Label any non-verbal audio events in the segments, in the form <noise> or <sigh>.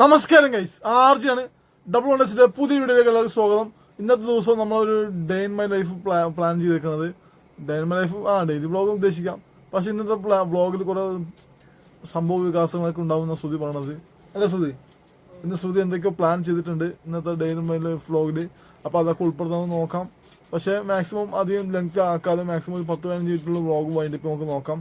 നമസ്കാരം guys ആർജിയാണ്. Double one എസിന്റെ പുതിയ വീഡിയോയിലേക്ക് എല്ലാവർക്കും സ്വാഗതം. ഇന്നത്തെ ദിവസം നമ്മളൊരു day in my life plan ചെയ്തേക്കുന്നത് ഡേ ഇൻ മൈ ലൈഫ് ആ ഡെയിലി വ്ളോഗ് ഉദ്ദേശിക്കാം. പക്ഷെ ഇന്നത്തെ ബ്ലോഗിൽ കുറെ സംഭവ വികാസങ്ങളൊക്കെ ഉണ്ടാവുന്ന ശ്രുതി പറയണത്. അല്ല ശ്രുതി? ഇന്ന് ശ്രുതി എന്തൊക്കെയോ പ്ലാൻ ചെയ്തിട്ടുണ്ട് ഇന്നത്തെ ഡേ ഇൻ മൈ ലൈഫ് വ്ളോഗിൽ അപ്പോൾ അതൊക്കെ ഉൾപ്പെടുത്താമെന്ന് നോക്കാം. പക്ഷേ മാക്സിമം അധികം ലെങ്ത് ആക്കാതെ മാക്സിമം ഒരു പത്ത് പതിനഞ്ച് മിനിറ്റുള്ള വ്ളോഗ് വൈൻഡപ്പ് നമുക്ക് നോക്കാം.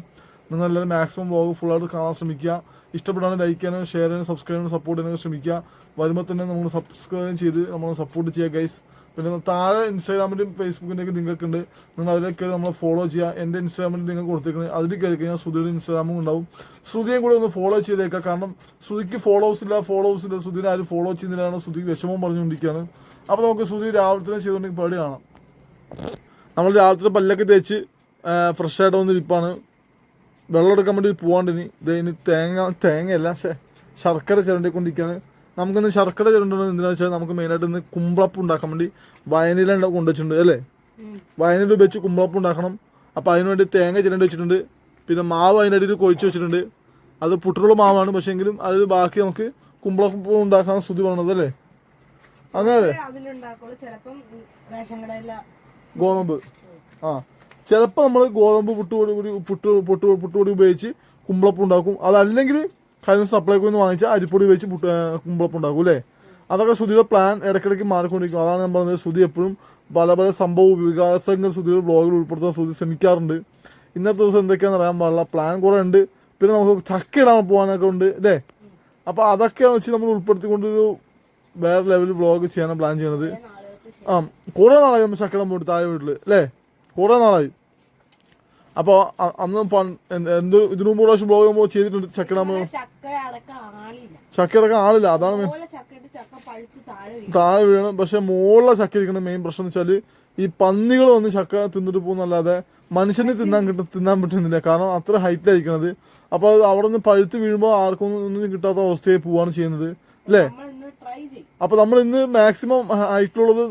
നിങ്ങൾ എല്ലാവരും മാക്സിമം ഫുൾ ആയിട്ട് കാണാൻ ശ്രമിക്കുക. ഇഷ്ടപ്പെടാനും ലൈക്ക് ചെയ്യാനും ഷെയർ ചെയ്യാനും സബ്സ്ക്രൈബ് ചെയ്യാനും സപ്പോർട്ട് ചെയ്യാനും ശ്രമിക്കുക. വരുമ്പോൾ തന്നെ നമ്മൾ സബ്സ്ക്രൈബ് ചെയ്ത് നമ്മൾ സപ്പോർട്ട് ചെയ്യുക ഗൈസ് പിന്നെ താഴെ ഇൻസ്റ്റാഗ്രാമിലും ഫേസ്ബുക്കിന്റെയൊക്കെ ലിങ്ക് ഒക്കെ ഉണ്ട്. നിങ്ങൾ അതിലേക്ക് നമ്മൾ ഫോളോ ചെയ്യുക. എന്റെ ഇൻസ്റ്റാഗ്രാമിൽ നിങ്ങൾ കൊടുത്തേക്കുന്നത് അതിൽ കയറി കഴിഞ്ഞാൽ ശ്രുതിയുടെ ഇൻസ്റ്റാഗ്രാമും ഉണ്ടാവും. ശ്രുതിയും കൂടെ ഒന്ന് ഫോളോ ചെയ്തേക്കാം. കാരണം ശ്രുതിക്ക് ഫോളോവേഴ്സ് ഇല്ല ഫോളോവേഴ്സ് ഇല്ല. ശ്രുതിനെ ആരും ഫോളോ ചെയ്യുന്നില്ലാണ് ശ്രുതിക്ക് വിഷമം പറഞ്ഞുകൊണ്ടിരിക്കുകയാണ്. അപ്പോൾ നമുക്ക് ശ്രുതി രാവിലെ തന്നെ ചെയ്തുകൊണ്ടെങ്കിൽ പേടി കാണാം. നമ്മൾ രാവിലത്തെ പല്ലൊക്കെ തേച്ച് ഫ്രഷ് ആയിട്ട് വന്നിരിപ്പാണ് വെള്ളം എടുക്കാൻ വേണ്ടി ഇനി. ഇത് ഇനി തേങ്ങ തേങ്ങയല്ല പക്ഷേ ശർക്കര ചിരണ്ടിക്കൊണ്ടിരിക്കുകയാണ് നമുക്കിന്ന് ശർക്കര ചിരണ്ടത് എന്തിനാ വെച്ചാൽ നമുക്ക് മെയിനായിട്ട് ഇന്ന് കുമ്പളപ്പ് ഉണ്ടാക്കാൻ വേണ്ടി വയനില കൊണ്ടുവച്ചിട്ടുണ്ട് അല്ലേ? വയനില വെച്ച് കുമ്പളപ്പ് ഉണ്ടാക്കണം. അപ്പോൾ അതിനുവേണ്ടി തേങ്ങ ചിരണ്ടി വെച്ചിട്ടുണ്ട്. പിന്നെ മാവ് അതിന്റെ അടിയിൽ കൊഴിച്ച് വെച്ചിട്ടുണ്ട്. അത് പുട്ടുള്ള മാവാണ് പക്ഷേ എങ്കിലും അതിൽ ബാക്കി നമുക്ക് കുമ്പളപ്പ് ഉണ്ടാക്കാൻ സ്തുതി വേണത് അല്ലേ? കടയില ഗോതമ്പ്. ആ. ചിലപ്പോൾ നമ്മൾ ഗോതമ്പ് പുട്ടുപൊടി പുട്ട് പുട്ട് പുട്ടുപൊടി ഉപയോഗിച്ച് കുമ്പളപ്പം ഉണ്ടാക്കും. അതല്ലെങ്കിൽ കഴിഞ്ഞ സപ്ലൈക്ക് നിന്ന് വാങ്ങിച്ച അരിപ്പൊടി ഉപയോഗിച്ച് പുട്ട് കുമ്പളപ്പം ഉണ്ടാക്കും അല്ലേ? അതൊക്കെ ശ്രുതിയുടെ പ്ലാൻ ഇടയ്ക്കിടയ്ക്ക് മാറിക്കൊണ്ടിരിക്കും. അതാണ് ഞാൻ പറഞ്ഞത് ശ്രുതി എപ്പോഴും പല പല സംഭവ വികാസങ്ങൾ ശ്രുതിയുടെ ബ്ലോഗിൽ ഉൾപ്പെടുത്താൻ ശ്രുതി ശ്രമിക്കാറുണ്ട്. ഇന്നത്തെ ദിവസം എന്തൊക്കെയാണെന്ന് അറിയാൻ പാടില്ല. പ്ലാൻ കുറേ ഉണ്ട്. പിന്നെ നമുക്ക് ചക്ക ഇടാൻ പോകാനൊക്കെ ഉണ്ട് അല്ലേ? അപ്പോൾ അതൊക്കെ വെച്ച് നമ്മൾ ഉൾപ്പെടുത്തിക്കൊണ്ടൊരു വേറെ ലെവൽ വ്ളോഗ് ചെയ്യാനാണ് പ്ലാൻ ചെയ്യണത് ആ കുറേ നാളായി നമ്മൾ ചക്കടം പോയിട്ട് താഴെ വീട്ടിൽ അല്ലേ? കുറേ നാളായി. അപ്പോൾ അന്ന് എന്ത് ഇതിനു മുമ്പ് പ്രാവശ്യം ബ്ലോഗ് നമ്മൾ ചെയ്തിട്ടുണ്ട് ചക്കടം അടക്കം ആളില്ല. അതാണ് താഴെ വീഴും. താഴെ വീഴണം. പക്ഷെ മുകളിലെ ചക്ക ഇരിക്കുന്ന മെയിൻ പ്രശ്നം എന്ന് വെച്ചാൽ ഈ പന്നികൾ വന്ന് ചക്ക തിന്നിട്ട് പോകുന്നല്ലാതെ മനുഷ്യനെ തിന്നാൻ കിട്ടും തിന്നാൻ പറ്റുന്നില്ല. കാരണം അത്ര ഹൈറ്റിലായിരിക്കണത് അപ്പോൾ അത് അവിടെ നിന്ന് പഴുത്ത് വീഴുമ്പോൾ ആർക്കും ഒന്നും കിട്ടാത്ത അവസ്ഥയെ പോവാണ് ചെയ്യുന്നത്. അല്ലേ? നമ്മൾ അപ്പൊ നമ്മൾ ഇന്ന് മാക്സിമം ഹൈറ്റിലുള്ളത്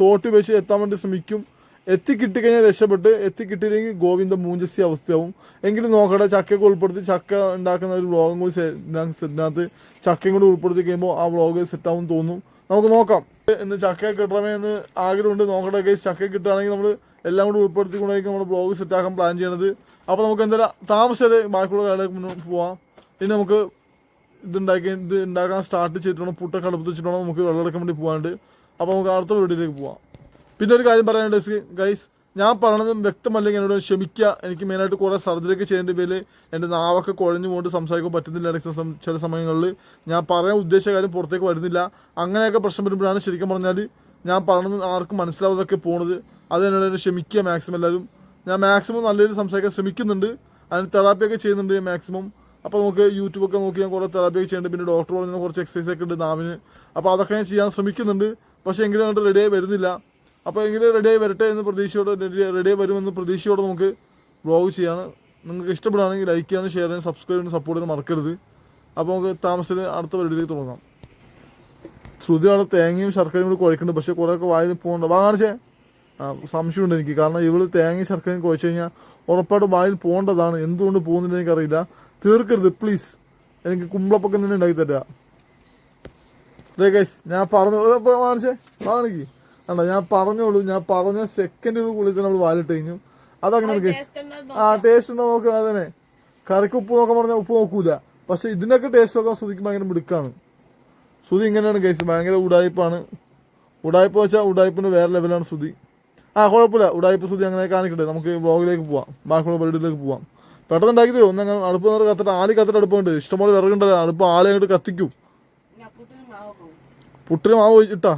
തോട്ടി വെച്ച് എത്താൻ വേണ്ടി ശ്രമിക്കും. എത്തിക്കിട്ടിക്കഴിഞ്ഞാൽ രക്ഷപ്പെട്ട് എത്തിക്കിട്ടില്ലെങ്കിൽ ഗോവിന്ദ മൂഞ്ചസി അവസ്ഥയാവും. എങ്കിലും നോക്കട്ടെ ചക്കയൊക്കെ ഉൾപ്പെടുത്തി ചക്ക ഉണ്ടാക്കുന്ന ഒരു വ്ളോഗും കൂടി സെറ്റിനകത്ത് ചക്കയും കൂടി ഉൾപ്പെടുത്തി കഴിയുമ്പോൾ ആ വ്ളോഗ് സെറ്റാവും തോന്നും. നമുക്ക് നോക്കാം. ഇന്ന് ചക്ക കിട്ടണമേ എന്ന് ആഗ്രഹമുണ്ട്. നോക്കട്ടെ കേസ് ചക്ക കിട്ടുകയാണെങ്കിൽ നമ്മൾ എല്ലാം കൂടി ഉൾപ്പെടുത്തി കൊണ്ടായിരിക്കും നമ്മൾ വ്ളോഗ് സെറ്റാക്കാൻ പ്ലാൻ ചെയ്യണത്. അപ്പോൾ നമുക്ക് എന്തായാലും താമസിച്ചത് ബാക്കിയുള്ള കാര്യങ്ങൾ മുന്നോട്ട് പോവാം. ഇനി നമുക്ക് ഇതുണ്ടാക്കി ഇത് ഉണ്ടാക്കാൻ സ്റ്റാർട്ട് ചെയ്തിട്ട് പുട്ടൊക്കെ അടുപ്പിച്ചിട്ടുണ്ടോ നമുക്ക് വെള്ളം എടുക്കാൻ വേണ്ടി പോകാണ്ട് അപ്പോൾ നമുക്ക് അടുത്ത വീട്ടിലേക്ക് പോവാം. പിന്നെ ഒരു കാര്യം പറയാനുണ്ട് ഗൈസ്. ഞാൻ പറഞ്ഞതും വ്യക്തമല്ലെങ്കിൽ എന്നോട് ക്ഷമിക്കുക. എനിക്ക് മെയിനായിട്ട് കുറേ സർജറിയൊക്കെ ചെയ്തതിന്റെ പേരിൽ എന്റെ നാവൊക്കെ കുഴഞ്ഞു കൊണ്ട് സംസാരിക്കാൻ പറ്റുന്നില്ല ചില സമയങ്ങളിൽ. ഞാൻ പറയാൻ ഉദ്ദേശിച്ച കാര്യം പുറത്തേക്ക് വരുന്നില്ല. അങ്ങനെയൊക്കെ പ്രശ്നം വരുമ്പോഴാണ് ശരിക്കും പറഞ്ഞാൽ ഞാൻ പറഞ്ഞത് ആർക്കും മനസ്സിലാവാതൊക്കെ പോണത്. അത് എന്നോട് എന്നെ ക്ഷമിക്കുക മാക്സിമം എല്ലാവരും. ഞാൻ മാക്സിമം നല്ല രീതിയിൽ സംസാരിക്കാൻ ശ്രമിക്കുന്നുണ്ട്. അതിന് തെറാപ്പിയൊക്കെ ചെയ്യുന്നുണ്ട് മാക്സിമം. അപ്പോൾ നമുക്ക് യൂട്യൂബൊക്കെ നോക്കി ഞാൻ കുറേ തെറാപ്പിയൊക്കെ ചെയ്യുന്നുണ്ട്. പിന്നെ ഡോക്ടർ പറഞ്ഞ കുറച്ച് എക്സസൈസ് ഒക്കെ ഉണ്ട് നാവിന്. അപ്പോൾ അതൊക്കെ ഞാൻ ചെയ്യാൻ ശ്രമിക്കുന്നുണ്ട്. പക്ഷേ എങ്കിലും അങ്ങോട്ട് റെഡിയായി വരുന്നില്ല. അപ്പോൾ എങ്കിലും റെഡിയായി വരട്ടെ എന്ന് പ്രതീക്ഷയോടെ റെഡിയായി വരുമെന്ന് പ്രതീക്ഷയോടെ നമുക്ക് വ്ളോഗ് ചെയ്യാണ്. നിങ്ങൾക്ക് ഇഷ്ടപ്പെടുകയാണെങ്കിൽ ലൈക്ക് ചെയ്യാനും ഷെയർ ചെയ്യാനും സബ്സ്ക്രൈബ് ചെയ്യാനും സപ്പോർട്ട് ചെയ്യാനും മറക്കരുത്. അപ്പോൾ നമുക്ക് താമസത്തിൽ അടുത്ത പരിപാടിയിലേക്ക് തുടങ്ങാം. ശ്രുതി അവിടെ തേങ്ങയും ശർക്കരയും കൂടി കുഴക്കുന്നുണ്ട്. പക്ഷേ കുറേയൊക്കെ വായിൽ പോകണ്ട. ആ സംശയമുണ്ട് എനിക്ക്. കാരണം ഇവൾ തേങ്ങയും ശർക്കരയും കുഴച്ച് കഴിഞ്ഞാൽ ഉറപ്പായിട്ട് വായിൽ പോകേണ്ടതാണ്. എന്തുകൊണ്ട് പോകുന്നില്ല എനിക്കറിയില്ല. തീർക്കരുത് പ്ലീസ് എനിക്ക് കുമ്പളപ്പൊക്കെ തന്നെ ഉണ്ടാക്കി തരാം. അതെ ഞാൻ പറഞ്ഞു വാങ്ങിച്ചേ കാണിക്ക്. കണ്ടോ ഞാൻ പറഞ്ഞോളൂ ഞാൻ പറഞ്ഞ സെക്കൻഡുകൾക്കുള്ളിൽ തന്നെ നമ്മൾ വാലിട്ട് കഴിഞ്ഞു. അതങ്ങനെ ഗൈസ് ആ ടേസ്റ്റ് ഉണ്ടോ നോക്കണം അതന്നെ. കറിക്ക് ഉപ്പ് നോക്കാൻ പറഞ്ഞാൽ ഉപ്പ് നോക്കൂല. പക്ഷെ ഇതിനൊക്കെ ടേസ്റ്റ് നോക്കാൻ ശ്രുതിക്ക് ഭയങ്കര മിടുക്കാണ്. ശ്രുതി ഇങ്ങനെയാണ് കേസ് ഭയങ്കര ഉടായ്പാണ്. ഉടായ്പ വെച്ചാൽ ഉടായ്പിന് വേറെ ലെവലാണ് ശ്രുതി. ആ കുഴപ്പമില്ല. ഉടായ്പ ശ്രുതി അങ്ങനെ കാണിക്കട്ടെ. നമുക്ക് വ്ളോഗിലേക്ക് പോവാം. ബാക്കിയുള്ള പരിപാടിയിലേക്ക് പോവാം. പെട്ടെന്ന് ഉണ്ടാക്കി തരും ഒന്നങ്ങനെ അടുപ്പ് നേരെ കത്തിട്ട് ആളി കത്തിട്ട് അടുപ്പുണ്ട് ഇഷ്ടംപോലെ വിറകുണ്ടല്ലോ. അടുപ്പ് ആളെ അങ്ങോട്ട് കത്തിക്കും. പുട്ടിന് മാവ് ഇട്ടാ.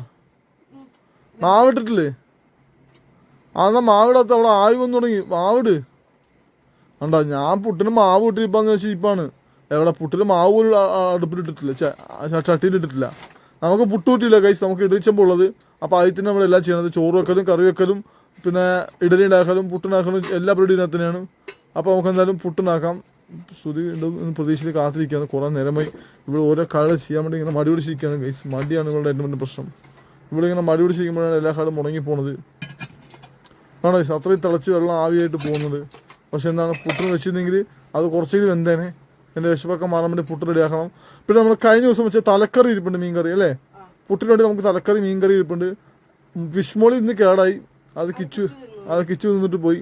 മാവ് ഇട്ടിട്ടില്ലേ ആ എന്നാ മാവിടത്ത് അവിടെ ആയി വന്നു തുടങ്ങി. മാവിട്. കണ്ടോ? ഞാൻ പുട്ടിന് മാവ് ഇട്ടിരിപ്പാന്ന് വെച്ചാൽ ഇപ്പാണ് എവിടെ? പുട്ടിന് മാവ് പോലും അടുപ്പിലിട്ടിട്ടില്ല. ചട്ടിയിലിട്ടിട്ടില്ല. നമുക്ക് പുട്ട് കിട്ടിയില്ല കൈസ് നമുക്ക് ഇടിച്ചമ്പുള്ളത് അപ്പോൾ അതിൽ തന്നെ നമ്മളെല്ലാം ചെയ്യണത് ചോറ് വെക്കലും കറി വെക്കലും പിന്നെ ഇഡലി ഉണ്ടാക്കലും പുട്ടുണ്ടാക്കലും എല്ലാ പരിപാടിയും തന്നെയാണ്. അപ്പോൾ നമുക്ക് എന്തായാലും പുട്ടുണ്ടാക്കാം സ്തുതി പ്രതീക്ഷയിൽ കാത്തിരിക്കുകയാണ്. കുറേ നേരമായി. ഇവിടെ ഓരോ കളി ചെയ്യാൻ വേണ്ടി ഇങ്ങനെ മടി പിടിച്ചിരിക്കുകയാണ് കൈസ് മടിയാണ് ഇവളുടെ ഏറ്റവും വലിയ പ്രശ്നം. ഇവിടെ ഇങ്ങനെ മടി പിടിച്ചിരിക്കുമ്പോഴാണ് എല്ലാ കാലം മുടങ്ങി പോണത് ആണോ അത്രയും തിളച്ച് വെള്ളം ആവിയായിട്ട് പോകുന്നത്. പക്ഷെ എന്താണ് പുട്ടിന് വെച്ചിരുന്നെങ്കിൽ അത് കുറച്ചെങ്കിലും എന്തേനെ എന്റെ വിശപ്പൊക്കെ മാറാൻ വേണ്ടി പുട്ട് റെഡിയാക്കണം. പിന്നെ നമ്മൾ കഴിഞ്ഞ ദിവസം വെച്ച തലക്കറി ഇരിപ്പുണ്ട് മീൻകറി അല്ലേ? പുട്ടിന് വേണ്ടി നമുക്ക് തലക്കറി മീൻകറി ഇരിപ്പുണ്ട്. വിഷ്മോളി ഇന്ന് കേടായി. അത് കിച്ചു അത് കിച്ചു നിന്നിട്ട് പോയി.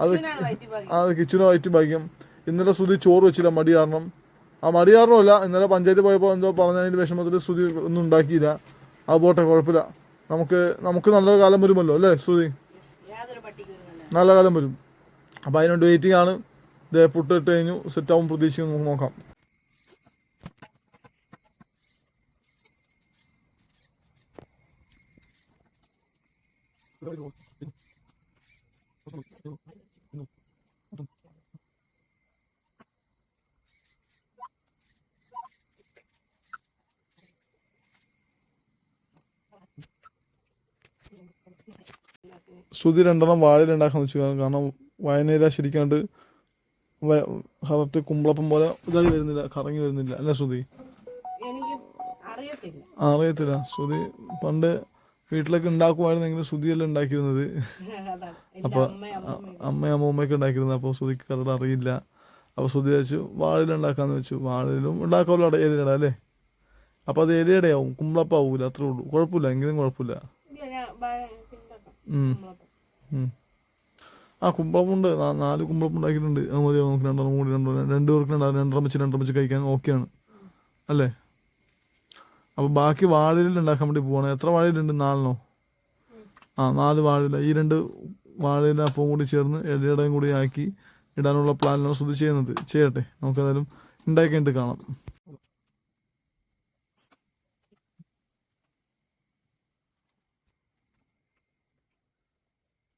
അത്. അത് കിച്ചുവിന് വയറ്റി ഭാഗ്യം. ഇന്നലെ ശ്രുതി ചോറ് വെച്ചില്ല മടി കാരണം. ആ മടി കാരണമല്ല ഇന്നലെ പഞ്ചായത്ത് പോയപ്പോൾ എന്തോ പറഞ്ഞതിന്റെ വിഷമത്തിൽ ശ്രുതി ഒന്നും ഉണ്ടാക്കിയില്ല. അത് പോട്ടെ കുഴപ്പമില്ല. നമുക്ക് നമുക്ക് നല്ല കാലം വരുമല്ലോ അല്ലേ ശ്രുതി? നല്ല കാലം വരും. അപ്പം അതിനുവേണ്ടി വെയിറ്റിംഗ് ആണ്. ഇതേ പുട്ട് ഇട്ട് കഴിഞ്ഞു. സെറ്റാവും പ്രതീക്ഷിക്കുന്നു നമുക്ക് നോക്കാം. ശ്രുതി രണ്ടെണ്ണം വാഴയിലുണ്ടാക്കാന്ന് വെച്ചു. കാരണം വയനയില ശരിക്കാണ്ട് കറക്റ്റ് കുമ്പളപ്പം പോലെ ഇതായി വരുന്നില്ല കറങ്ങി വരുന്നില്ല. അല്ല ശ്രുതി? അറിയത്തില്ല. ശ്രുതി പണ്ട് വീട്ടിലൊക്കെ ഉണ്ടാക്കുമായിരുന്നെങ്കിൽ ശ്രുതിയല്ല ഉണ്ടാക്കിയിരുന്നത്. അപ്പൊ അമ്മ അമ്മ അമ്മയും അമ്മൂമ്മയൊക്കെ ഉണ്ടാക്കിയിരുന്നത് അപ്പോൾ ശ്രുതിക്ക് കറട് അറിയില്ല. അപ്പോൾ ശ്രുതി വെച്ചു വാഴയിൽ ഉണ്ടാക്കാന്ന് വെച്ചു. വാഴയിലും ഉണ്ടാക്കാമല്ലോ അട ഏരിയയുടെ അല്ലേ? അപ്പോൾ അത് ഏലിയടയാവും ആവും കുമ്പളപ്പം ആവൂല അത്രേ ഉള്ളൂ. കുഴപ്പമില്ല. എങ്കിലും കുഴപ്പമില്ല. ഉം. ആ കുമ്പളമുണ്ട് നാല് കുമ്പളം ഉണ്ടാക്കിയിട്ടുണ്ട് അത് മതി നമുക്ക് രണ്ടെണ്ണം കൂടി രണ്ടെണ്ണം രണ്ട് പേർക്ക് രണ്ടാ രണ്ടെണ്ണം വെച്ച് രണ്ടെണ്ണം വെച്ച് കഴിക്കാൻ ഓക്കെയാണ്. അല്ലേ? അപ്പോൾ ബാക്കി വാഴയിൽ ഉണ്ടാക്കാൻ വേണ്ടി പോവാണ്. എത്ര വാഴയിലുണ്ട് നാലെണ്ണോ? ആ നാല് വാഴയില. ഈ രണ്ട് വാഴയില അപ്പം കൂടി ചേർന്ന് ഇടയിടയും കൂടി ആക്കി ഇടാനുള്ള പ്ലാനാണ് ശ്രുതി ചെയ്യുന്നത്. ചെയ്യട്ടെ. നമുക്കതായാലും ഉണ്ടാക്കിയിട്ട് കാണാം.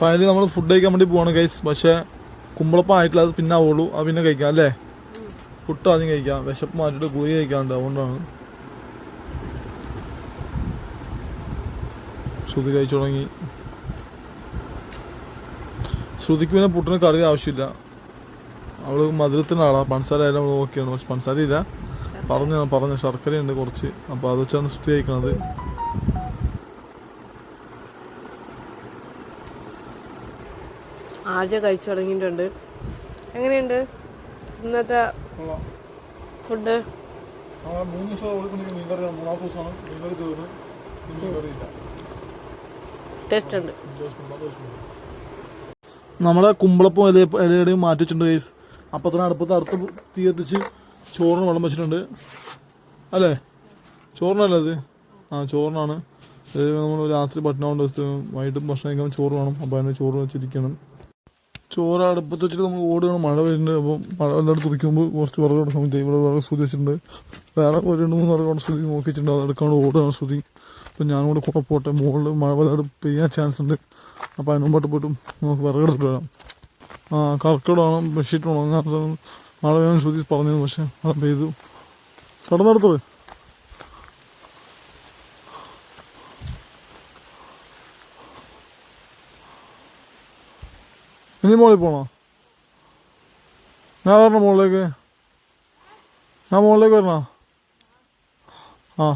ഫൈനലി നമ്മൾ ഫുഡ് കഴിക്കാൻ വേണ്ടി പോവാണ് ഗൈസ് പക്ഷേ കുമ്പളപ്പം ആയിട്ടില്ല അത് പിന്നെ ആവുള്ളൂ. അത് പിന്നെ കഴിക്കാം അല്ലേ? പുട്ട് ആദ്യം കഴിക്കാം. വിശപ്പ് മാറ്റിയിട്ട് ഗുളിക കഴിക്കാണ്ട് അതുകൊണ്ടാണ്. ശ്രുതി കഴിച്ചു തുടങ്ങി. ശ്രുതിക്ക് പിന്നെ പുട്ടിന് കറി ആവശ്യമില്ല. അവൾ മധുരത്തിന്റെ ആളാ പഞ്ചസാര ആയാലും അവൾ ഓക്കെയാണ് പക്ഷെ പഞ്ചസാര ഇല്ല. പറഞ്ഞു പറഞ്ഞു ശർക്കരയുണ്ട് കുറച്ച്. അപ്പോൾ അത് വെച്ചാണ് ശ്രുതി കഴിക്കണത്. ആദ്യ കഴിച്ചു തുടങ്ങിയിട്ടുണ്ട്. എങ്ങനെയുണ്ട്? ഇന്നത്തെ ഫുഡ്? മൂന്ന് ദിവസം മൂന്നാമത്തെ ദിവസമാണ് തീർന്ന് ടേസ്റ്റ് ഉണ്ട്. നമ്മുടെ കുമ്പളപ്പം ഇല ഇലയുടെയും മാറ്റി വെച്ചിട്ടുണ്ട് ഗൈസ് അപ്പം തന്നെ അടുപ്പത്ത് അടുത്ത് തീ കത്തിച്ച് ചോറിന് വെള്ളം വെച്ചിട്ടുണ്ട്. അല്ലേ? ചോറിനല്ലേ അത് ആ ചോറിനാണ്. നമ്മൾ രാത്രി ഭക്ഷണം വൈകിട്ടും ഭക്ഷണം കഴിക്കുമ്പോൾ ചോറ് വേണം. അപ്പോൾ അതിന് ചോറ് വെച്ചിരിക്കണം. ചോറ് അടുപ്പത്ത് വെച്ചിട്ട് നമ്മൾ ഓടുകയാണ്. മഴ വരുന്നുണ്ട്. അപ്പോൾ മഴ എല്ലായിടത്ത് തുറക്കുമ്പോൾ കുറച്ച് വിറക് എടുക്കാൻ പറ്റും ഇവിടെ വിറക് ശ്രുതി വെച്ചിട്ടുണ്ട്. വേറെ ഒരു രണ്ട് മൂന്ന് വിറകോടെ ശ്രുതി നോക്കി വെച്ചിട്ടുണ്ട്. അത് എടുക്കാണ്ട് ഓടുകയാണ് ശ്രുതി. അപ്പം ഞാനും കൂടെ കൂടെ പോട്ടെ. മുകളിൽ മഴ വല്ലാതെ പെയ്യാൻ ചാൻസ് ഉണ്ട്. അപ്പോൾ അതിന് മുമ്പോട്ട് പോയിട്ടും നമുക്ക് വിറക് എടുത്തിട്ട് വരാം. ആ കർക്കിടമാണ് ബെഡ്ഷീറ്റ് വേണം അങ്ങനത്തെ മഴ വേണം ശ്രുതി പറഞ്ഞിരുന്നു. പക്ഷേ മഴ പെയ്തു. കടന്നെടുത്തത്? ഇനി മോളിൽ പോണോ? ഞാൻ വരണോ മുകളിലേക്ക് ഞാൻ മുകളിലേക്ക് വരണോ? ആ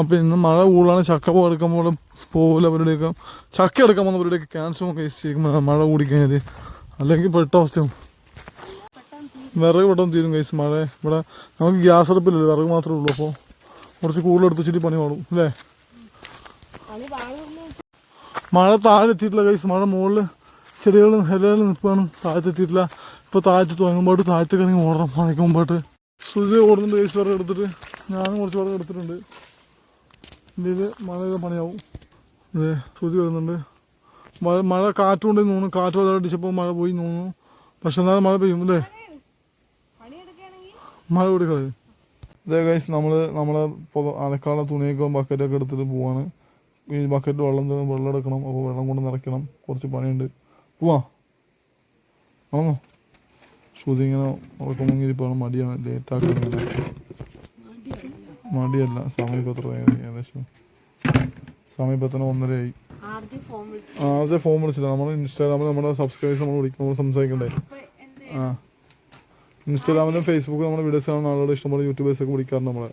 അപ്പം ഇന്ന് മഴ കൂടുതലാണ്. ചക്ക എടുക്കുമ്പോൾ പോകില്ല അവരുടെയൊക്കെ ചക്ക എടുക്കാൻ വന്നവരുടെയൊക്കെ ക്യാൻസറും കേസ് ചെയ്യുമ്പോൾ മഴ കൂടിക്കഴിഞ്ഞാൽ അല്ലെങ്കിൽ പെട്ട അവസ്ഥയും. വിറക് പെട്ടെന്ന് തീരും കേസ് മഴ. ഇവിടെ നമുക്ക് ഗ്യാസ് അടുപ്പില്ലല്ലോ വിറക് മാത്രമേ ഉള്ളൂ. അപ്പോൾ കുറച്ച് കൂടുതൽ എടുത്ത് വെച്ചിട്ട് പണി പാടും അല്ലേ? മഴ താഴെ എത്തിയിട്ടില്ല കൈസ് മഴ മുകളിൽ ചെടികൾ എല്ലാവരും നിൽക്കുകയാണ് താഴത്ത് എത്തിയിട്ടില്ല. ഇപ്പൊ താഴത്ത് തുടങ്ങുമ്പോട്ട് താഴ്ത്തി ഇറങ്ങി ഓടണം മഴയ്ക്ക് മുമ്പോട്ട് സുജി ഓടുന്നുണ്ട് കേസ് വിറക് എടുത്തിട്ട്. ഞാനും കുറച്ച് വിറക് എടുത്തിട്ടുണ്ട്. ഇതിൽ മഴ പണിയാവും. അതെ സുജി വരുന്നുണ്ട്. മഴ മഴ കാറ്റുകൊണ്ട് നോന്നു കാറ്റ് വരെ അടിച്ചപ്പോൾ മഴ പോയി നോന്നു പക്ഷെ എന്നാലും മഴ പെയ്യും അല്ലേ? മഴ കൂടി കളയും. ഇതേ കൈസ് നമ്മൾ നമ്മളെ അലക്കാളെ തുണിയൊക്കെ ബക്കറ്റൊക്കെ എടുത്തിട്ട് പോവാണ്. ഈ ബക്കറ്റ് വെള്ളം വെള്ളം എടുക്കണം അപ്പോൾ വെള്ളം കൊണ്ട് നിറയ്ക്കണം. കുറച്ച് പണിയുണ്ട്. പോവാ. ആണോ ശ്രുതി ഇങ്ങനെ ഉറക്കമെങ്കിൽ ഇപ്പോൾ മടിയാണ്. ആക്കുന്നത് മടിയല്ല. സമയപത്രം? ഏകദേശം സമയപത്രം ഒന്നരയായി. ആദ്യത്തെ ഫോം വിളിച്ചില്ല. നമ്മൾ ഇൻസ്റ്റാഗ്രാമിൽ നമ്മുടെ സബ്സ്ക്രൈബേഴ്സ് നമ്മൾ വിളിക്കുമ്പോൾ നമ്മൾ സംസാരിക്കണ്ടേ? ആ. ഇൻസ്റ്റാഗ്രാമിലും ഫേസ്ബുക്കിലും നമ്മുടെ വീഡിയോസ് കാണുന്ന ആളുകൾ ഇഷ്ടംപോലെ യൂട്യൂബേഴ്സ് ഒക്കെ വിളിക്കാറുണ്ട് നമ്മളെ.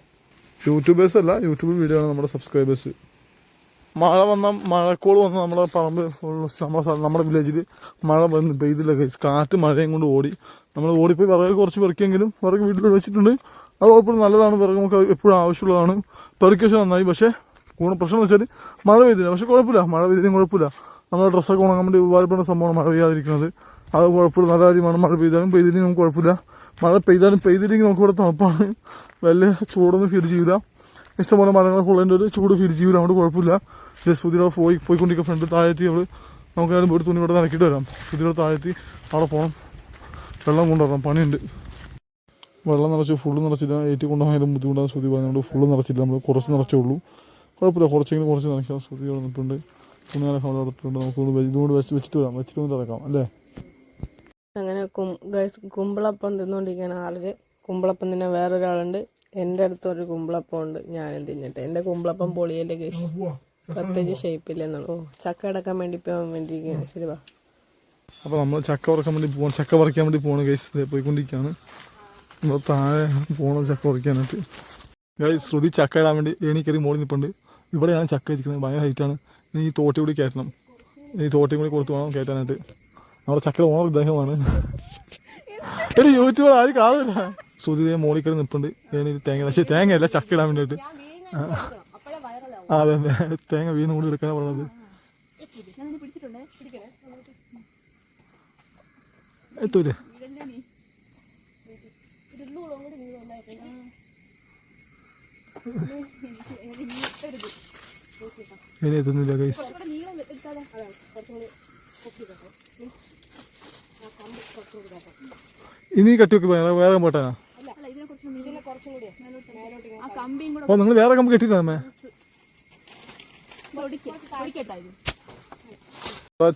യൂട്യൂബേഴ്സ് അല്ല യൂട്യൂബ് വീഡിയോ ആണ് നമ്മുടെ സബ്സ്ക്രൈബേഴ്സ് മഴ വന്ന മഴക്കോൾ വന്ന് നമ്മുടെ പറമ്പ് നമ്മുടെ നമ്മുടെ വില്ലേജിൽ മഴ വന്ന് പെയ്തില്ല guys. കാറ്റ് മഴയും കൊണ്ട് ഓടി. നമ്മൾ ഓടിപ്പോയി വിറക് കുറച്ച് പെറുക്കിയെങ്കിലും വിറക് വീട്ടിൽ വെച്ചിട്ടുണ്ട്. അത് കുഴപ്പമില്ല നല്ലതാണ്. വിറക് നമുക്ക് എപ്പോഴും ആവശ്യമുള്ളതാണ്. പെറുക്കി നന്നായി. പക്ഷേ ഗുണ പ്രശ്നം വെച്ചാൽ മഴ പെയ്തില്ല പക്ഷെ കുഴപ്പമില്ല. മഴ പെയ്തിനും കുഴപ്പമില്ല. നമ്മുടെ ഡ്രസ്സൊക്കെ ഉണങ്ങാൻ വേണ്ടി ഉപകാരപ്പെടുന്ന സംഭവമാണ് മഴ പെയ്യാതിരിക്കുന്നത്. അത് കുഴപ്പമില്ല. നല്ല കാര്യമാണ് മഴ പെയ്താലും പെയ്തില്ലെങ്കിൽ നമുക്ക് കുഴപ്പമില്ല. മഴ പെയ്താലും പെയ്തില്ലെങ്കിൽ നമുക്ക് ഇവിടെ തണുപ്പാണ്. വലിയ ചൂടൊന്നും ഫീൽ ചെയ്യില്ല ഇഷ്ടംപോലെ മരങ്ങൾ കൊള്ളേണ്ട ഒരു ചൂട് ഫീൽ ചെയ്യില്ല അതുകൊണ്ട് കുഴപ്പമില്ല. സുധീരോടെ പോയി പോയിക്കൊണ്ടിരിക്കുക ഫ്രണ്ട് താഴെത്തി അവൾ നമുക്ക് ഏതായാലും ഒരു തുണി ഇവിടെ നനക്കിയിട്ട് വരാം. സുധീരോടെ താഴെത്തി അവിടെ പോകണം വെള്ളം കൊണ്ടുവരണം പണിയുണ്ട്. വെള്ളം നിറച്ച് ഫുള്ള് നിറച്ചില്ല. ഏറ്റി കൊണ്ടുപോകാനും ബുദ്ധിമുട്ടാണ് ശ്രുതി പറഞ്ഞുകൊണ്ട് ഫുള്ള് നിറച്ചില്ല. നമ്മൾ കുറച്ച് നിറച്ചേ ഉള്ളൂ. കുഴപ്പമില്ല. കുറച്ചെങ്കിലും കുറച്ച് നിറയ്ക്കാം ശ്രുതി വന്നിട്ടുണ്ട് തുണി നിറക്കാൻ അവിടെ ഇട്ടിട്ടുണ്ട് നമുക്ക് ഇതുകൊണ്ട് വെച്ച് വെച്ചിട്ട് വരാം. വെച്ചിട്ട് വന്ന് ഇറക്കാം അല്ലേ? അങ്ങനെ കും ഗൈസ് കുമ്പിളപ്പം തിന്നുകൊണ്ടിരിക്കുകയാണ് ആൾ. കുമ്പിളപ്പം തന്നെ വേറൊരാളുണ്ട്. എന്റെ അടുത്ത് ഒരു കുമ്പിളപ്പം ഉണ്ട് ഞാനും തിന്നിട്ട്. എന്റെ കുമ്പിളപ്പം പൊളിയല്ലേ ഗൈസ് പ്രത്യേകിച്ച് ഷേപ്പില്ലെന്നുള്ളൂ. ചക്ക അടക്കാൻ വേണ്ടി പോകാൻ വേണ്ടിയിരിക്കുകയാണ് ശരി വാ. അപ്പോൾ നമ്മൾ ചക്ക പറക്കാൻ വേണ്ടി പോകണം ചക്ക പറിക്കാൻ വേണ്ടി പോകണം ഗൈസ് പോയിക്കൊണ്ടിരിക്കുകയാണ്. നമ്മൾ താഴെ പോകണം ചക്ക പറിക്കാനായിട്ട് ഗൈസ് ശ്രുതി ചക്ക ഇടാൻ വേണ്ടി ഏണി കയറി മോളിൽ നിൽപ്പുണ്ട് ഇവിടെയാണ് ചക്ക ഇരിക്കുന്നത്. ഭയങ്കര ഹൈറ്റാണ് ഇനി ഈ തോട്ടി കൂടി കയറ്റണം. ഈ തോട്ടി കൂടി കൊടുത്ത് വേണം കയറ്റാനായിട്ട്. നമ്മുടെ ചക്കയുടെ ഓണർ ഇദ്ദേഹമാണ്. എടി യൂട്യൂബർ ആരും കാണില്ല ശ്രുതി മോളിൽ കയറി നിൽപ്പുണ്ട് ഏണി തേങ്ങ പക്ഷേ തേങ്ങയല്ല ചക്ക ഇടാൻ വേണ്ടിയിട്ട് അതെ അതെ. തേങ്ങ വീണ് കൂടി എടുക്കാൻ പറഞ്ഞത്. എത്തൂലേ? ഇനി എത്തുന്നില്ല കൈസ് ഇനി കട്ടി വെക്ക് വേറെ വേറെ പോട്ടാനാ ഓ നിങ്ങൾ വേറെ കമ്പ് കെട്ടിട്ടാ അമ്മേ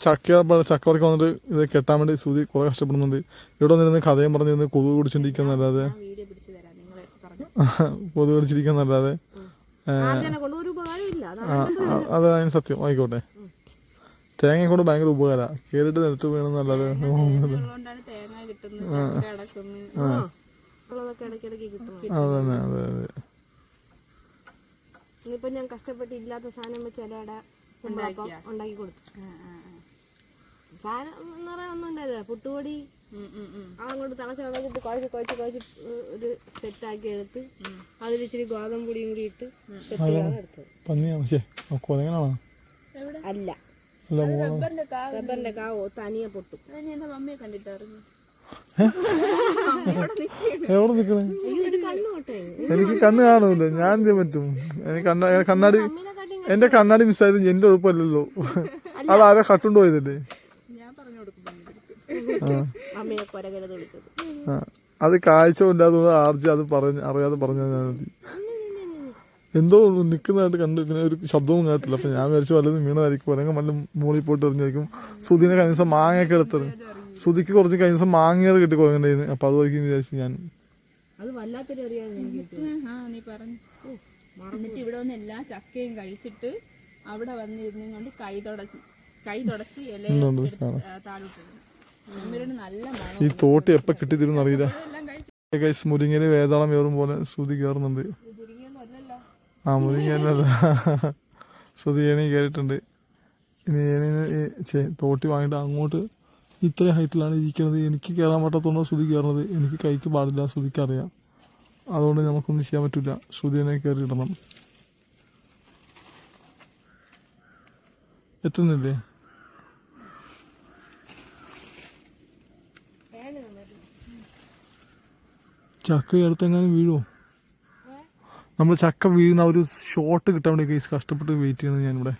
ചക്ക ചക്ക പറിക്കാൻ വന്നിട്ട് ഇത് കെട്ടാൻ വേണ്ടി സൂതി കുറെ കഷ്ടപ്പെടുന്നുണ്ട്. ഇവിടെ വന്നിരുന്ന് കഥയും പറഞ്ഞിരുന്ന് കൊതു പിടിച്ചിരിക്കുന്നല്ലാതെ <laughs> കൊതു പിടിച്ചിരിക്കുന്നല്ലാതെ അതെ അതിന് സത്യം. ആയിക്കോട്ടെ. തേങ്ങ കൊണ്ട് ഭയങ്കര ഉപകാര. കേറിട്ട് നിലത്ത് വീണെന്നല്ലാതെ അതന്നെ അതെ അതെ. ഇനിയിപ്പോ ഞാൻ കഷ്ടപ്പെട്ട് ഇല്ലാത്ത സാധനം വെച്ച് ഇലയുടെ ഉണ്ടാക്കി കൊടുത്തു. സാധനം എന്ന് പറയാൻ ഒന്നും ഉണ്ടായില്ല പുട്ടുപൊടി അതങ്ങോട്ട് തിളച്ച് തിളച്ചിട്ട് കുഴച്ച് കുഴച്ച് കുഴച്ച് ഒരു സെറ്റാക്കി എടുത്ത് അതിൽ ഇച്ചിരി ഗോതമ്പ് പൊടിയും കൂടി ഇട്ട് എടുത്തത്. അല്ല. റബ്ബറിന്റെ കാവ്? തനിയെ പൊട്ടും. എന്റെ മമ്മിയെ കണ്ടിട്ടായിരുന്നു. എനിക്ക് കണ്ണ് കാണുന്നില്ല ഞാൻ എന്ത് പറ്റും? എനിക്ക് കണ്ണ കണ്ണാടി എന്റെ കണ്ണാടി മിസ്സായത് എന്റെ ഉഴപ്പല്ലല്ലോ ആരെ കട്ടുണ്ടോ പോയതല്ലേ ഞാൻ അത് കാഴ്ച ഇല്ലാത്തതുകൊണ്ട് ആർജി അത് പറഞ്ഞ് അറിയാതെ പറഞ്ഞാൽ മതി. എന്തോ നിൽക്കുന്നതായിട്ട് കണ്ട് പിന്നെ ഒരു ശബ്ദവും കേട്ടില്ല അപ്പൊ ഞാൻ വിചാരിച്ചു വല്ലതും വീണതായിരിക്കും. അല്ലെങ്കിൽ വല്ല പോയിട്ട് എറിഞ്ഞായിരിക്കും. സുധീനെ കഴിഞ്ഞ ദിവസം മാങ്ങയൊക്കെ എടുത്തത്. സുധിക്ക് കുറച്ച് കഴിഞ്ഞ ദിവസം മാങ്ങിയത് കിട്ടി കൊടുക്കണ്ടായിരുന്നു അപ്പൊ അത് അതുമായിരിക്കും വിചാരിച്ചു ഞാൻ അത് വല്ലാത്തൊരു അറിയാതെ എനിക്ക് കിട്ടി ആ നീ പറഞ്ഞു. എന്നിട്ട് ഇവിടെ വന്ന് എല്ലാ ചക്കയും കഴിച്ചിട്ട് അവിടെ വന്നിരുന്നും കൊണ്ട് കൈ തുടച്ച് കൈ തുടച്ച് ഇല ഇന്നുണ്ട് എടുത്ത് ആ, താഴോട്ടിരുന്നു മമ്മിയോട് നല്ല മണം ഈ തോട്ടി എപ്പോ കിട്ടിത്തരും അറിയില്ല. എല്ലാം കഴിച്ചു ഗൈസ് മുരിങ്ങയിൽ വേതാളം കയറും പോലെ ശ്രുതി കയറുന്നുണ്ട്. ആ മുരിങ്ങല്ല ശ്രുതി ഏണി കയറിയിട്ടുണ്ട്. ഇനി ഏണി തോട്ടി വാങ്ങിയിട്ട് അങ്ങോട്ട് ഇത്രയും ഹൈറ്റിലാണ് ഇരിക്കുന്നത്. എനിക്ക് കയറാൻ പറ്റാത്തതുകൊണ്ട് ശ്രുതി കയറുന്നത് എനിക്ക് കൈക്ക് പാടില്ല ശ്രുതിക്ക് അറിയാം. അതുകൊണ്ട് നമുക്കൊന്നും ചെയ്യാൻ പറ്റില്ല ശ്രുതിനെ ഇടണം. എത്തുന്നില്ലേ? ചക്ക എടുത്തെങ്ങാനും വീഴുമോ നമ്മൾ ചക്ക വീഴുന്ന ഒരു ഷോട്ട് കിട്ടാൻ വേണ്ടി കേസ് കഷ്ടപ്പെട്ട് വെയിറ്റ് ചെയ്യണം ഞാനിവിടെ.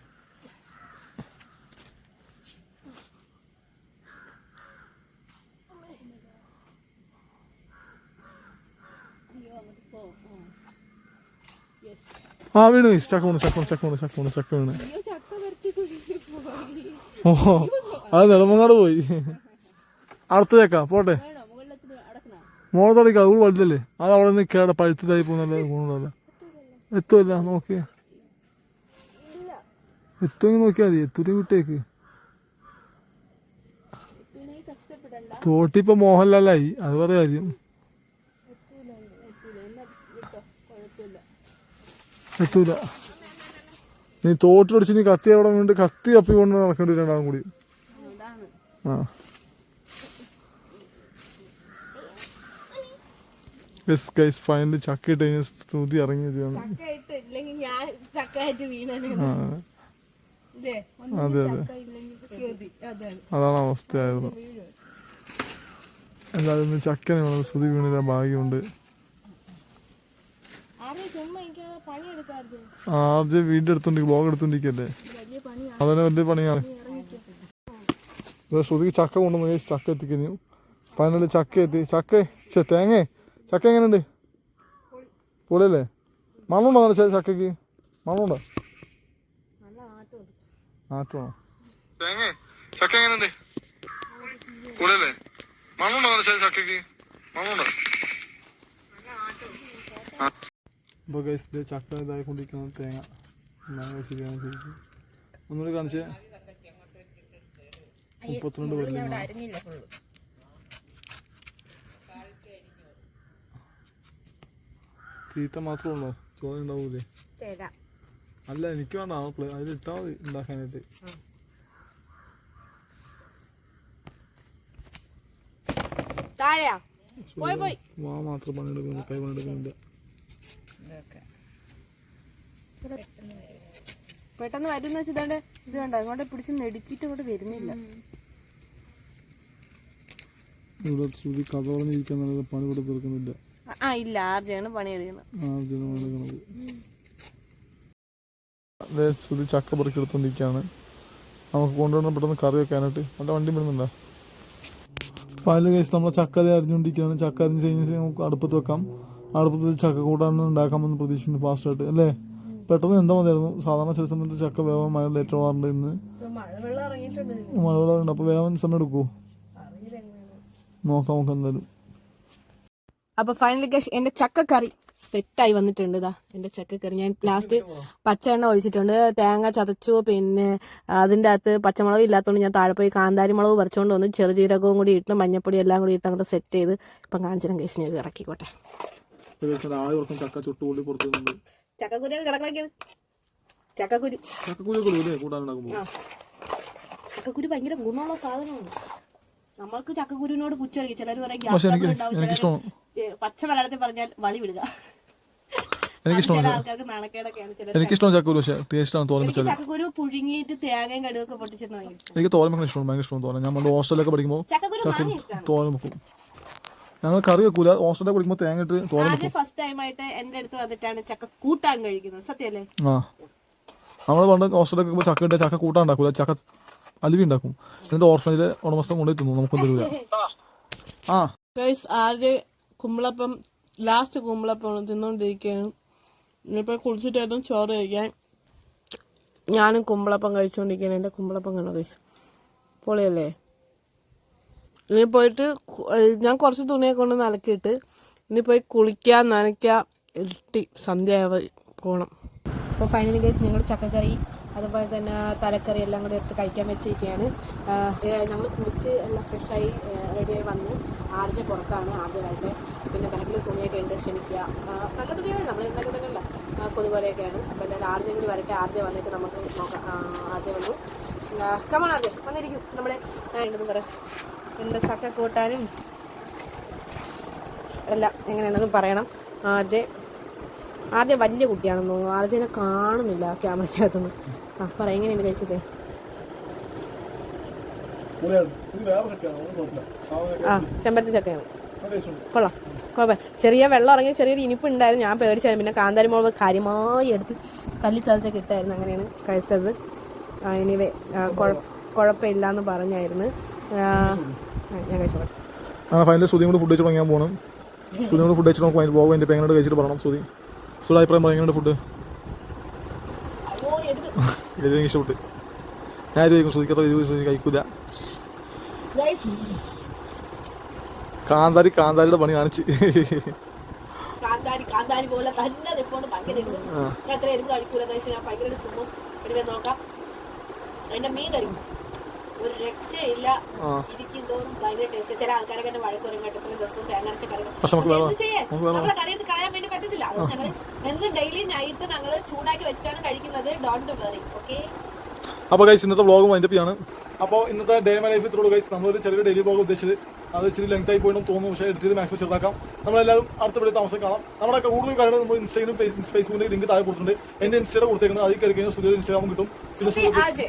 ആ വീണ് ചക്ക വീണ് ചക്ക ചക്ക വീണ് ചക്ക വീണ്. ചക്ക വീണ് ഓ അത് നെടുമങ്ങാട് പോയി. അടുത്ത ചക്ക പോട്ടെ. മോളത്തോടേക്ക് അത് വലുതല്ലേ? അത് അവിടെ നിന്ന് കേട പഴുത്തതായി പോകുന്നല്ല ഗുണമുണ്ടല്ല. എത്തുമല്ല നോക്കിയ. എത്തുമെങ്കിൽ നോക്കിയാൽ മതി. എത്തൂരി വിട്ടേക്ക് തോട്ടിപ്പോ മോഹൻലാലായി. അത് പറയാ കാര്യം എത്തൂല എന്നാ വിട്ടോ കുഴപ്പമില്ല എത്തൂല നീ തോട്ട് പിടിച്ച് നീ കത്തി അവിടെ വീണ്ടും കത്തി അപ്പി കൊണ്ട് നടക്കേണ്ടി രണ്ടാളും കൂടി. ആ. യെസ് ഗൈസ് ഫൈനലി ചക്ക ഇട്ട് കഴിഞ്ഞ സ്തുതി ഇറങ്ങി വരികയാണ് ചക്ക ഇട്ട് ഇല്ലെങ്കിൽ ഞാൻ ചക്ക ആയിട്ട് വീണനെ ആ. ഇതേ അതെ അതെ. അതാണ്. അവസ്ഥയായിരുന്നു. എന്തായാലും ചക്കനെ വേണം സ്തുതി വീണില്ല ഭാഗ്യമുണ്ട് ആരെ ചുമ്മാ എനിക്ക് ആദ്യം വീഡിയോ എടുത്തോണ്ട് ബ്ലോഗ് എടുത്തോണ്ടിരിക്കല്ലേ അതന്നെ വലിയ പണിയാണ്. ശ്രുതിക്ക് ചക്ക കൊണ്ടുവന്ന് ചക്ക എത്തിക്കഴിഞ്ഞു പതിനെട്ട് ചക്ക എത്തി. ചക്ക ചേ തേങ്ങ. ചക്ക എങ്ങനെയുണ്ട്? പൊളിയല്ലേ? മണ്ണുണ്ടോ നല്ല ചക്കക്ക് മണ്ണുണ്ടോ ആട്ടുവാണോ? തേങ്ങ ചക്ക എങ്ങനെയുണ്ട്? പൊളിയല്ലേ? മണ്ണുണ്ടോ നല്ല ചക്കക്ക് മണ്ണുണ്ടോ അപ്പോൾ ഗൈസ് ചക്ക ഇതായിക്കൊണ്ടിരിക്കുന്ന തേങ്ങ. ശരിയാണ് ശരിക്കും ഒന്നുകൂടി കാണിച്ചേ? മുപ്പത്തിരണ്ട് പേര് തീറ്റ മാത്രമേ ഉള്ളൂ? ചോദ്യം ഉണ്ടാവൂലേ? അല്ല എനിക്ക് വേണ്ട. ആ പ്ലേ അതിൽ ഇട്ടാൽ മതി ഉണ്ടാക്കാനായിട്ട്. താഴെയാ? പോയി പോയി. വാ മാത്രം പണിയെടുക്കുന്നുണ്ട്. കൈ പണിയെടുക്കുന്നുണ്ട്. പെട്ടെന്ന് വരുന്ന വെച്ചിട്ടാണ്ട് ഇത് കണ്ടോ? അങ്ങോട്ട് പിടിച്ച് നെടുക്കിട്ട് അങ്ങോട്ട് വരുന്നില്ല. ഇവിടെ ശ്രുതി കഥ പറഞ്ഞിരിക്കാൻ നല്ല പണി ഇവിടെ തീർക്കുന്നില്ല. ആ ഇല്ല ആർജയാണ് പണിയെടുക്കുന്നത് ആ ഇതിന് പണിയെടുക്കണത് അതെ ശ്രുതി ചക്ക പെറുക്കി എടുത്തോണ്ടിരിക്കുകയാണ് നമുക്ക് കൊണ്ടുവരണം പെട്ടെന്ന് കറി വെക്കാനായിട്ട് നല്ല വണ്ടി വരുന്നുണ്ടോ? ഫയൽ കേസ് നമ്മളെ ചക്ക അരിഞ്ഞുകൊണ്ടിരിക്കുകയാണ് ചക്ക അരിഞ്ഞ് കഴിഞ്ഞ് നമുക്ക് അടുപ്പത്ത് വെക്കാം. അടുപ്പത്ത് ചക്ക കൂട്ടാൻ ഉണ്ടാക്കാമെന്ന് പ്രതീക്ഷിക്കുന്നു ഫാസ്റ്റായിട്ട്. അല്ലേ? പെട്ടെന്ന് എന്താ മതിയായിരുന്നു സാധാരണ ചില സമയത്ത് ചക്ക വേവാൻ മഴ ലേറ്റ് ആവാറുണ്ട് ഇന്ന്. മഴ വെള്ളം ഇറങ്ങിയിട്ടുണ്ട് മഴ വെള്ളമുണ്ട് അപ്പോൾ വേവാൻ സമയം എടുക്കുമോ നോക്കാം നമുക്ക് എന്തായാലും. അപ്പൊ ഫൈനലി ഗസ് എന്റെ ചക്കക്കറി സെറ്റായി വന്നിട്ടുണ്ട് ഇതാ. എന്റെ ചക്കക്കറി. ഞാൻ ലാസ്റ്റ് പച്ച എണ്ണ ഒഴിച്ചിട്ടുണ്ട്. തേങ്ങ ചതച്ചു. പിന്നെ അതിന്റെ അകത്ത് പച്ചമുളക് ഇല്ലാത്തതുകൊണ്ട് ഞാൻ താഴെ പോയി കാന്താരി മുളക് പറിച്ചുകൊണ്ട് വന്ന്. ചെറുജീരകവും കൂടി ഇട്ട്. മഞ്ഞപ്പൊടി എല്ലാം കൂടി ഇട്ട് അങ്ങോട്ട് സെറ്റ് ചെയ്ത്. ഇപ്പം കാണിച്ചിട്ടും കേസിന് ഞാൻ ഇത് ഇറക്കിക്കോട്ടെ. ചക്ക ചുട്ടുപൊള്ളി പുറത്തു ചക്കക്കുരു കിടക്കണ ചക്കക്കുരു. ചക്കക്കുരു ഭയങ്കര ഗുണമുള്ള സാധനമാണ്. നമ്മൾക്ക് ചക്കക്കുരുവിനോട് പുച്ഛടിക്കും ചിലർ പറയും പച്ച മലയാളത്തിൽ പറഞ്ഞാൽ വളി വിടുക. എനിക്കിഷ്ടമാണ് ചക്കൂര് പക്ഷേ ടേസ്റ്റാണ് തോരൻ എനിക്ക് വെച്ചാൽ തോരൻ ഇഷ്ടമാണ് ഭയങ്കര ഇഷ്ടമാണ് തോരൻ. ഞാൻ ഹോസ്റ്റലൊക്കെ പഠിക്കുമ്പോൾ തോരൻ വെക്കും. ഞങ്ങൾ കറി വെക്കൂല ഹോസ്റ്റലിൽ പഠിക്കുമ്പോൾ തേങ്ങ ഇട്ട് തോരൻ ആദ്യം ഫസ്റ്റ് ടൈം ആയിട്ട് എന്റെ അടുത്ത് വന്നിട്ടാണ് ചക്ക കൂട്ടാൻ കഴിക്കുന്നത്. സത്യല്ലേ ആ. നമ്മൾ പണ്ട് ഹോസ്റ്റലിലൊക്കെ പോകുമ്പോൾ ചക്ക ഇട്ട് ചക്ക കൂട്ടാൻ ഉണ്ടാക്കൂല. ചക്ക അലുവി ഉണ്ടാക്കും. എന്നിട്ട് ഓർഫനേജിലെ ഉടമസ്ഥൻ കൊണ്ടുപോയി തിന്നു. നമുക്കൊന്നും തരൂല. ആ. ഗൈസ് ആദ്യം കുമ്പളപ്പം ലാസ്റ്റ് കുമ്പളപ്പം തിന്നുകൊണ്ടിരിക്കുകയാണ് ഇനിയിപ്പോൾ കുളിച്ചിട്ടായിരുന്നു ചോറ് കഴിക്കാൻ. ഞാനും കുമ്പളപ്പം കഴിച്ചുകൊണ്ടിരിക്കുകയാണ് എന്റെ കുമ്പളപ്പം കണ്ടോ ഗൈസ് പൊളിയല്ലേ? ഇനി പോയിട്ട് ഞാൻ കുറച്ച് തുണിയെ കൊണ്ട് നനക്കിയിട്ട് ഇനി പോയി കുളിക്കാൻ നനയ്ക്കുക ഇരുട്ടി സന്ധ്യ പോകണം അപ്പോൾ ഫൈനലി ഗൈസ് ഞങ്ങൾ ചക്കക്കറി അതുപോലെ തന്നെ തലക്കറി എല്ലാം കൂടി എടുത്ത് കഴിക്കാൻ വെച്ചിരിക്കുകയാണ് ഞങ്ങൾ കുളിച്ച് എല്ലാം ഫ്രഷായി റെഡിയായി വന്ന് ആർജ പുറത്താണ് ആദ്യമായിട്ട്. പിന്നെ ബാഗിൽ തുണിയൊക്കെ ഉണ്ട് ക്ഷമിക്കുക നല്ല തുണിയാണ് നമ്മൾ ഇന്നൊക്കെ തന്നെയല്ല. കൊതുകോലയൊക്കെയാണ് അപ്പോൾ എന്തായാലും ആർജ കൂടി വരട്ടെ. ആർജ വന്നിട്ട് നമുക്ക് നോക്കാം. ആർജ വന്നു. കമൺ ആർജ വന്നിരിക്കും. നമ്മുടെ ഉണ്ടെന്ന് പറയാം എന്താ ചക്ക കൂട്ടാനും? എല്ലാം എങ്ങനെയാണെന്ന് പറയണം. ആർജെ ജെ വലിയ കുട്ടിയാണെന്ന് തോന്നുന്നു. ആർജനെ കാണുന്നില്ല ക്യാമറയ്ക്കകത്തുനിന്ന്. ആ പറ എങ്ങനെയുണ്ട് കഴിച്ചിട്ട്? ആ ചെമ്പരത്തി ചക്കയാണ്. കൊള്ളാം. കുഴപ്പം ചെറിയ വെള്ളം ഇറങ്ങി ചെറിയൊരു ഇനിപ്പ് ഉണ്ടായിരുന്നു. ഞാൻ പേടിച്ചായിരുന്നു പിന്നെ കാന്താരി മുളക് കാര്യമായി എടുത്ത് തല്ലി ചതച്ച കിട്ടായിരുന്നു അങ്ങനെയാണ് കഴിച്ചത്. എനിവേ കുഴപ്പമില്ല എന്ന് പറഞ്ഞായിരുന്നു. അങ്ങനെ ഫൈനലി സുധിയും കൂടി ഫുഡ് കഴിച്ച് തുടങ്ങാൻ പോകണം സുധിയും കൂടി ഫുഡ് വെച്ചിട്ട് നമുക്ക് അതിന് പോകും എന്റെ എങ്ങനെയുണ്ട് കഴിച്ചിട്ട് പറയണം സുധി സുധി അഭിപ്രായം പറയാം എങ്ങനെയുണ്ട് ഫുഡ് എരിവ് ഇഷ്ടപ്പെട്ട് ഞാൻ എരിവ് കഴിക്കും സുധിക്കത്ര എരിവ് കഴിക്കൂല. കാന്താരി കാന്താരിയുടെ പണി കാണിച്ച്. കാന്താരി കാന്താരി പോലെ തന്നെ നിപ്പോണ്ട് ഭയങ്കര എരിവ് ഞാൻ അത്ര എരിവ് കഴിക്കൂല കഴിച്ച് ഞാൻ ഭയങ്കര തുമ്മും എനിക്ക് നോക്കാം. മീൻ കറി. ഒരു രക്ഷയില്ല. ഇരിക്കും തോറും ഭയങ്കര ടേസ്റ്റ് ചില ആൾക്കാരൊക്കെ എന്നെ വഴക്ക് പറയും കേട്ടോ ഇത്രയും ദിവസവും തേങ്ങ. നമ്മളെ കറി കളയാൻ വേണ്ടി പറ്റത്തില്ല. അതുകൊണ്ട് ഞങ്ങൾ എന്നും ഡെയിലി നൈറ്റ് ഞങ്ങൾ ചൂടാക്കി വെച്ചിട്ടാണ് കഴിക്കുന്നത്. ഡോണ്ട് വെറി ഓക്കെ അപ്പോൾ ഗൈസ് ഇന്നത്തെ വ്ളോഗും വൈൻഡപ്പ് ചെയ്യാണ് അപ്പോൾ ഇന്നത്തെ ഡേ മൈ ലൈഫ് ഇത്രയുള്ളൂ ഗൈസ് നമ്മളൊരു ചെറിയ ഡെയിലി വ്ളോഗ് ഉദ്ദേശിച്ചത് അത് ഇച്ചിരി ലെങ്ത് ആയി പോയെന്ന് തോന്നുന്നു. പക്ഷേ എഡിറ്റ് ചെയ്ത് മാക്സിമം ചെറുതാക്കാം. നമ്മളെല്ലാവരും അടുത്ത വീഡിയോ താമസം കാണാം. നമ്മുടെ കൂടുതൽ കാര്യങ്ങൾ നമ്മൾ ഇൻസ്റ്റയിലും ഫേസ്ബുക്കിലും ലിങ്ക് താഴെ കൊടുത്തിട്ടുണ്ട്. എന്റെ ഇൻസ്റ്റയുടെ കൊടുത്തേക്കുന്നത്. അതിൽ കയറി കഴിഞ്ഞാൽ സുരേഷ് ഇൻസ്റ്റാഗ്രാമും കിട്ടും. എന്റെ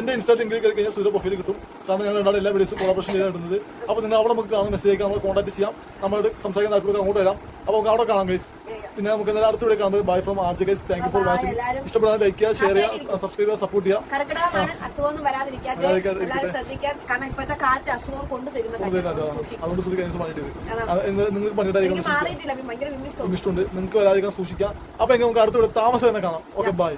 എന്റെ ഇൻസ്റ്റാ ലിങ്കിൽ കയറി കഴിഞ്ഞാൽ സുരേഷ് പ്രൊഫൈൽ കിട്ടും. കാരണം ഞങ്ങൾ രണ്ടാളും എല്ലാ വീഡിയോസും കൊളാബറേഷൻ ചെയ്തിട്ടുണ്ട് അപ്പോൾ നിങ്ങൾ അവിടെ നമുക്ക് കാണാൻ മെസ്സേജ് നമ്മൾ കോൺടാക്ട് ചെയ്യാം. നമ്മളോട് സംസാരിക്കാൻ താല്പര്യം അങ്ങോട്ട് വരാം. അപ്പോൾ നമുക്ക് അവിടെ കാണാം ഗൈസ് പിന്നെ നമുക്ക് എന്തായാലും അടുത്ത വീഡിയോ കാണുന്നത്. Bye from R G guys thank you for watching ഇഷ്ടപ്പെടാൻ ലൈക്ക് ചെയ്യുക ഷെയർ ചെയ്യുക സബ്സ്ക്രൈബ് ചെയ്യുക സപ്പോർട്ട് ചെയ്യുക. അതുകൊണ്ട് ശ്രദ്ധിക്കാൻ. പണിയിട്ട് അതാണ്. നിങ്ങൾ പണിയിട്ടായിരിക്കും ഇഷ്ടമുണ്ട് നിങ്ങൾക്ക് വരാതിരിക്കാൻ സൂക്ഷിക്കാം അപ്പൊ നമുക്ക് അടുത്ത താമസം തന്നെ കാണാം. Okay bye